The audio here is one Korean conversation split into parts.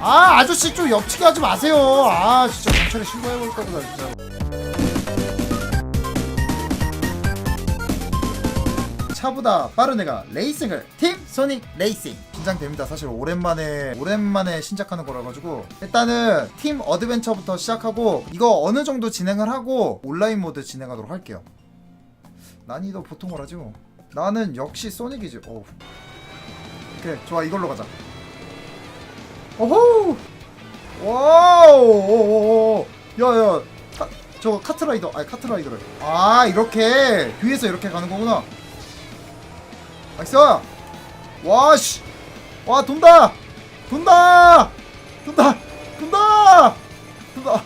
아 아저씨 좀 옆치기 하지 마세요. 아 진짜 경찰에 신고해볼 거다 진짜 차보다 빠른 애가 레이싱을. 팀 소닉 레이싱. 긴장됩니다. 사실 오랜만에 오랜만에 신작하는 거라 가지고. 일단은 팀 어드벤처부터 시작하고 이거 어느 정도 진행을 하고 온라인 모드 진행하도록 할게요. 난이도 보통을 하지 뭐. 나는 역시 소닉이지. 오 오케이 좋아. 이걸로 가자 오호 와우! 야야 카, 저거 카트라이더 아니 카트라이더를. 아 이렇게. 위에서 이렇게 가는 거구나. 나이스! 와씨. 와 돈다! 돈다! 돈다! 돈다! 돈다!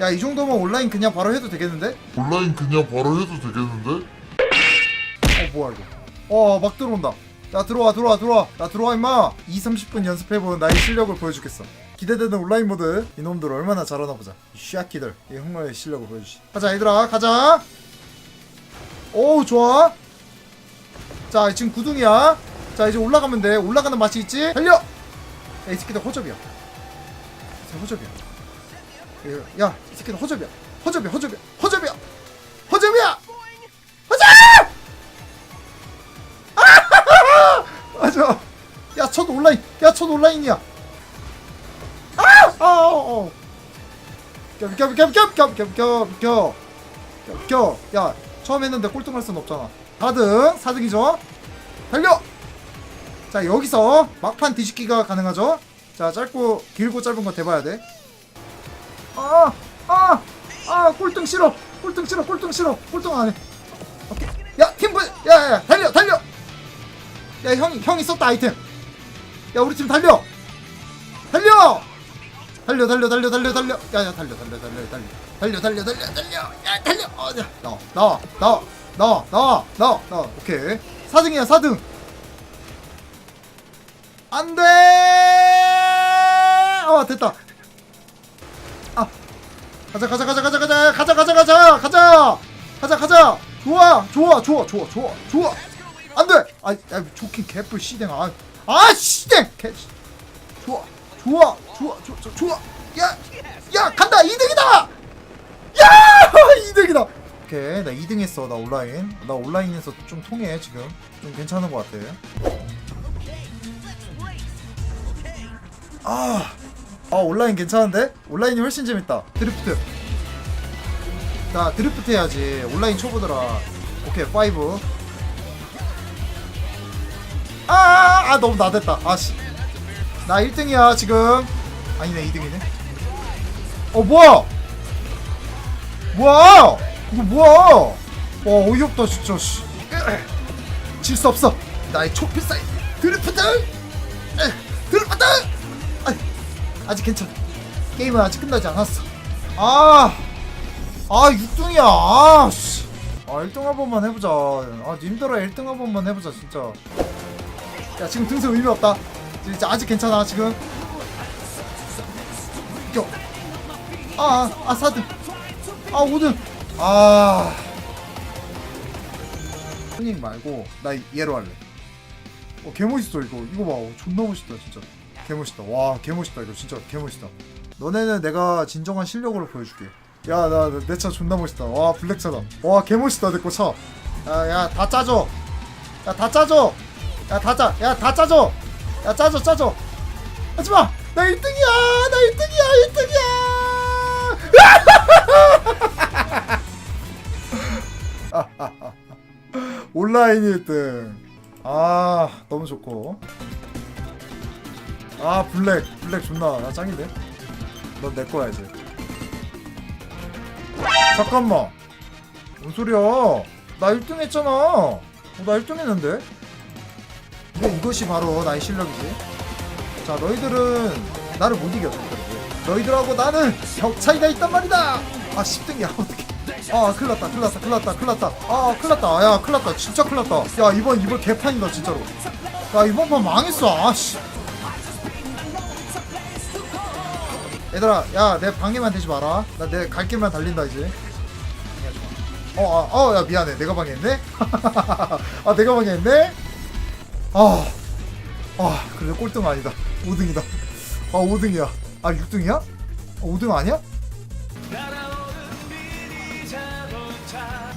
야 이 정도면 온라인 그냥 바로 해도 되겠는데? 온라인 그냥 바로 해도 되겠는데? 어 뭐야 이거? 어막 들어온다 야 들어와 들어와 들어와. 나 들어와 임마. 2, 30분 연습해본 나의 실력을 보여주겠어. 기대되는 온라인 모드. 이놈들 얼마나 잘하나 보자. 이 샤키들. 이 흑마의 실력을 보여주지. 가자 얘들아. 가자. 오 좋아. 자 지금 구둥이야. 자 이제 올라가면 돼. 올라가는 맛이 있지? 달려! 야이 새끼들 허접이야. 자 허접이야. 야이 새끼들 허접이야. 허접이야 허접이야 허접이야 첫 온라인. 야, 첫 온라인이야. 아! 아, 어, 어. 껴, 껴, 껴, 껴, 껴, 껴, 껴, 껴. 껴, 껴. 야, 처음 했는데 꼴등할 순 없잖아. 4등, 4등이죠. 달려! 자, 여기서 막판 뒤집기가 가능하죠. 자, 짧고, 길고 짧은 거 대봐야 돼. 아, 아, 아, 꼴등 싫어. 꼴등 싫어, 꼴등 싫어. 꼴등 안 해. 오케이. 야, 팀분! 야, 야, 야, 달려, 달려! 야 형이 형이 썼다 아이템 야 우리 팀 달려! 달려! 달려 달려 달려 달려 달려. 야야 달려 달려 달려 달려. 달려 달려 달려 달려. 야 달려! 어, 나와 나와 오케이. 4등이야 4등. 안돼! 어 됐다. 아. 가자 가자 가자 가자 가자. 가자 가자 가자 가자. 가자 가자. 좋아 좋아 좋아 좋아 좋아 좋아. 안돼! 아 야, 좋긴 개뿔 시댕 아, 아 시댕 개 좋아 좋아 좋아 좋아 좋아, 야야 간다. 2등이다. 야 2등이다. 오케이 나 2등 했어 나 온라인. 나 온라인에서 좀 통해 지금. 좀 괜찮은 것 같아. 아, 아 온라인 괜찮은데? 온라인이 훨씬 재밌다. 드리프트. 나 드리프트 해야지. 온라인 초보더라. 오케이 5 아, 아 너무 나댔다. 아씨. 나 1등이야, 지금. 아니네, 2등이네. 어, 뭐야? 뭐야? 이거 뭐야? 와, 어이없다, 진짜, 씨. 질수 없어. 나의 초필사이 드리프트! 에, 드리프트! 아, 아직 괜찮아. 게임은 아직 끝나지 않았어. 아, 아, 6등이야. 아, 씨. 아, 1등 한 번만 해보자. 아, 님들아 1등 한 번만 해보자, 진짜. 야 지금 등수 의미 없다. 진짜 아직 괜찮아 지금. 이겨. 아아 아, 4등 아 5등 아. 손님 말고 나 얘로 할래. 어 개멋있어 이거. 이거 봐. 어, 존나 멋있다 진짜. 개멋있다. 와 개멋있다 이거. 진짜 개멋있다. 너네는 내가 진정한 실력으로 보여줄게. 야 나 내 차 존나 멋있다. 와 블랙차다. 와 개멋있다 내 거차야야 다 짜줘. 야 다 짜줘 야, 다 짜. 야, 다 짜줘. 야, 짜줘, 짜줘. 하지 마. 나 1등이야. 나 1등이야. 1등이야. 온라인 1등. 아, 너무 좋고. 아, 블랙. 블랙 존나. 나 짱인데? 넌 내 거야, 이제. 잠깐만. 뭔 소리야? 나 1등 했잖아. 어, 나 1등 했는데? 근데 이것이 바로 나의 실력이지. 자, 너희들은 나를 못 이겨. 너희들하고 나는 격 차이가 있단 말이다. 아, 10등이야. 어떻게? 아, 큰일 났다. 큰일 났다. 큰일 났다. 큰일 났다. 아, 큰일 났다. 야, 큰일 났다. 진짜 큰일 났다. 야, 이번 이번 개판이다, 진짜로. 야, 이번 판 망했어. 아, 씨. 얘들아, 야, 내 방해만 되지 마라. 나 내 갈 길만 달린다, 이제. 어, 아, 어, 야, 미안해. 내가 방해했네? 아, 내가 방해했네? 아, 아, 그래 꼴등 아니다. 5등이다. 아 5등이야. 아 6등이야? 아, 5등 아니야?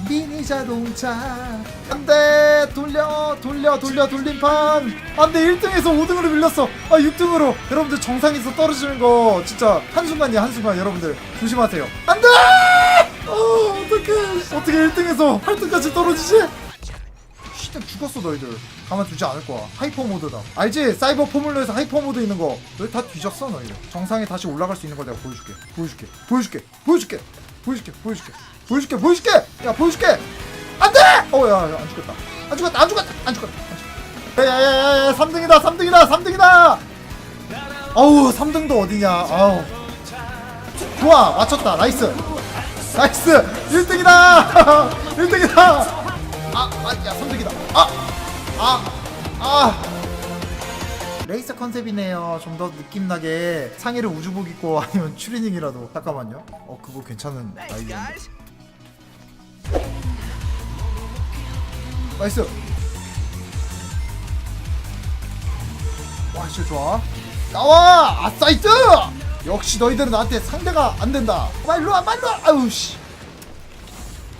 미니 자동차. 안 돼. 돌려 돌려 돌려 돌림판. 안 돼. 1등에서 5등으로 밀렸어. 아 6등으로. 여러분들 정상에서 떨어지는 거 진짜 한순간이야 한순간. 여러분들 조심하세요. 안 돼! 어 어떡해. 어떻게 1등에서 8등까지 떨어지지 시대 죽었어 너희들. 가만 두지 않을 거야. 하이퍼 모드다. 알지? 사이버 포뮬러에서 하이퍼 모드 있는 거. 너희 다 뒤졌어 너희들. 정상에 다시 올라갈 수 있는 걸 내가 보여줄게. 보여줄게. 보여줄게. 보여줄게. 보여줄게. 보여줄게. 보여줄게. 보여줄게! 야 보여줄게! 안돼! 어야안 죽겠다. 안 죽었다. 안 죽었다. 안 죽었다. 안 죽었다. 야야야야 3등이다. 3등이다. 3등이다. 어우 3등도 어디냐. 아우. 좋아. 맞췄다. 나이스. 나이스. 1등이다. 1등이다 아, 아, 야, 3등이다. 아, 아, 아. 레이서 컨셉이네요. 좀 더 느낌 나게 상의를 우주복 입고 아니면 추리닝이라도. 잠깐만요. 어, 그거 괜찮은 아이디어인데. 나이스. 와, 진짜 좋아. 나와! 아사이트! 역시 너희들은 나한테 상대가 안 된다. 빨리 와, 빨리 와. 아유 씨.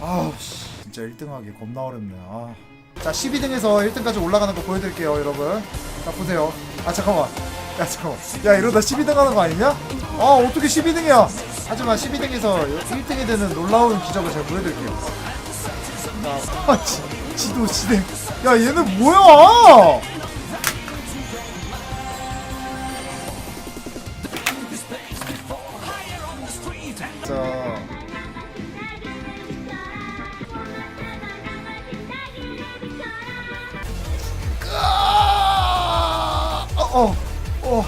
아우 씨. 진짜 1등하기 겁나 어렵네. 아. 자, 12등에서 1등까지 올라가는 거 보여드릴게요, 여러분. 자, 보세요. 아, 잠깐만. 야, 잠깐만. 야, 이러다 12등 하는 거 아니냐? 아, 어떻게 12등이야? 하지만 12등에서 1등이 되는 놀라운 기적을 제가 보여드릴게요. 자, 아, 지, 지도, 진행. 야, 얘는 뭐야? 어, 어, 어,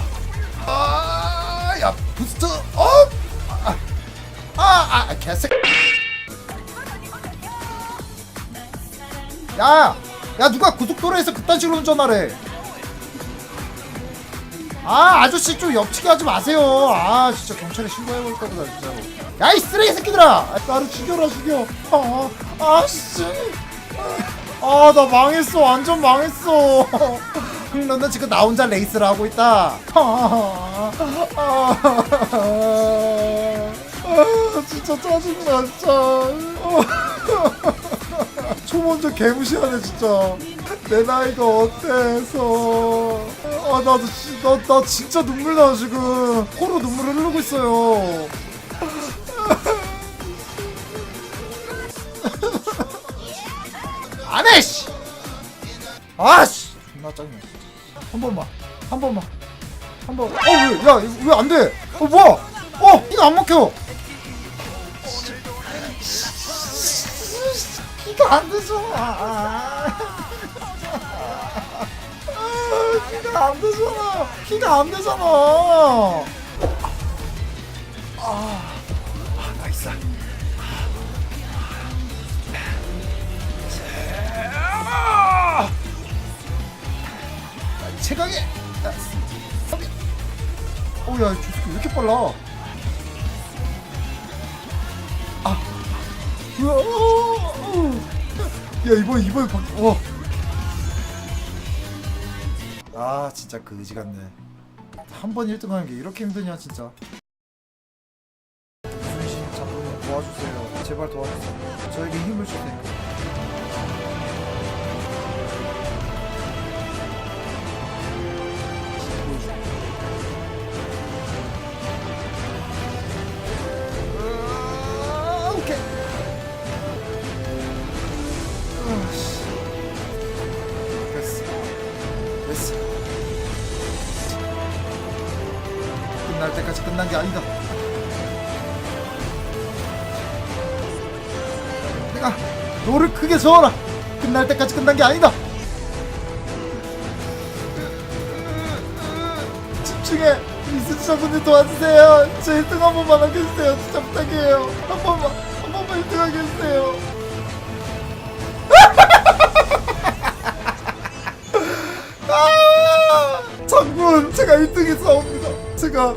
아, 야, 부스트, 업, 아, 아, 아, 개새. 야, 야, 누가 고속도로에서 그딴 식으로 운전하래? 아, 아저씨 좀 옆치기 하지 마세요. 아, 진짜 경찰에 신고해버릴 거다, 진짜로. 야, 이 쓰레기 새끼들아! 아, 나를 죽여라, 죽여. 아, 아, 씨. 아, 나 망했어. 완전 망했어. 너는 지금 나 혼자 레이스를 하고 있다. 아, 아, 아, 진짜 짜증나, 진짜. 초먼저 개무시하네, 진짜. 내 나이가 어때서. 아, 나도, 지- 나, 나 진짜 눈물 나, 지금. 코로 눈물 흐르고 있어요. 안 해, 씨! 아씨! 존나 짜증나. 한 번만. 한 번만. 한 번. 어, 왜, 야, 왜안 돼? 어, 뭐야? 어, 이거 안 막혀! 키가 안 되잖아. 아, 키가 안 되잖아. 키가 안 되잖아. 아, 아 최강의 아, 서비. 어야 저 새끼 왜 이렇게 빨라? 아, 으아, 어. 야 이번 이번 바... 와. 아 진짜 그지 같네. 한 번 1등 하는 게 이렇게 힘드냐 진짜. 준신 작품님 도와주세요. 제발 도와주세요. 저에게 힘을 주세요. 때까지 끝난 게 아니다. 내가 너를 크게 저어라. 끝날 때까지 끝난 게 아니다. 집중해. 이수지 장군님 도와주세요. 제 1등 한 번만 하게 해주세요. 진짜 부탁해요. 한 번만, 한 번만 1등 하게 해주세요. 아! 장군, 제가 1등에 싸웁니다. 제가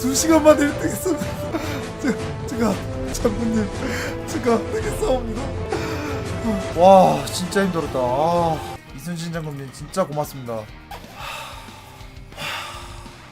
2시간 만에 1등 했습니다. 제가, 제가, 장군님, 제가 1등에 싸웁니다. 와, 진짜 힘들었다. 아, 이순신 장군님, 진짜 고맙습니다.